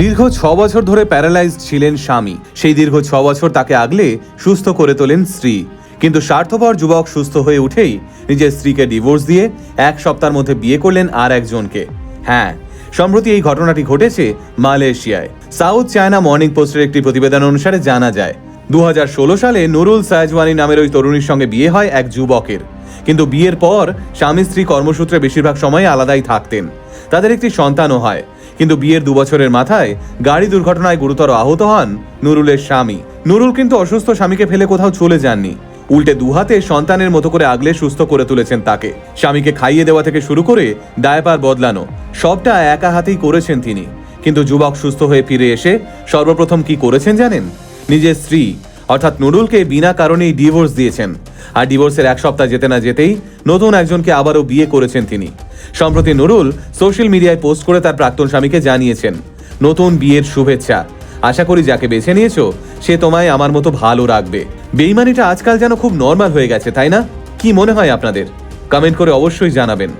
দীর্ঘ ছ বছর ধরে প্যারালাইজড ছিলেন স্বামী। সেই দীর্ঘ ছ বছর তাকে আগলে সুস্থ করে তোলেন স্ত্রী। কিন্তু স্বার্থপর যুবক সুস্থ হয়ে উঠেই নিজের স্ত্রীকে ডিভোর্স দিয়ে এক সপ্তাহের মধ্যে বিয়ে করলেন আর একজনকে। হ্যাঁ সম্প্রতি এই ঘটনাটি ঘটেছে মালয়েশিয়ায়। সাউথ চায়না মর্নিং পোস্টের একটি প্রতিবেদন অনুসারে জানা যায় দু হাজার ষোলো সালে নুরুল সায়জওয়ানি নামের ওই তরুণীর সঙ্গে বিয়ে হয় এক যুবকের। কিন্তু বিয়ের পর স্বামী স্ত্রী কর্মসূত্রে বেশিরভাগ সময় আলাদাই থাকতেন। তাদের একটি সন্তানও হয়। কিন্তু বিয়ের দু বছরের মাথায় গাড়ি দুর্ঘটনায় গুরুতর আহত হন নুরুলের স্বামী। নুরুল কিন্তু অসুস্থ স্বামীকে ফেলে কোথাও চলে যাননি। উল্টে দুহাতে সন্তানের মতো করে আগলে সুস্থ করে তুলেছেন তাকে। স্বামীকে খাইয়ে দেওয়া থেকে শুরু করে ডায়পার বদলানো, সবটা একা হাতেই করেছেন তিনি। কিন্তু যুবক সুস্থ হয়ে ফিরে এসে সর্বপ্রথম কি করেছেন জানেন? নিজের স্ত্রী, অর্থাৎ নুরুলকে বিনা কারণেই ডিভোর্স দিয়েছেন। আর ডিভোর্সের এক সপ্তাহ যেতে না যেতেই নতুন একজনকে আবারও বিয়ে করেছেন তিনি। সম্প্রতি নুরুল সোশ্যাল মিডিয়ায় পোস্ট করে তার প্রাক্তন স্বামীকে জানিয়েছেন, নতুন বিয়ের শুভেচ্ছা। আশা করি যাকে বেছে নিয়েছো, সে তোমায় আমার মতো ভালো রাখবে। বেইমানিটা আজকাল যেন খুব নর্মাল হয়ে গেছে, তাই না? কি মনে হয় আপনাদের? কমেন্ট করে অবশ্যই জানাবেন।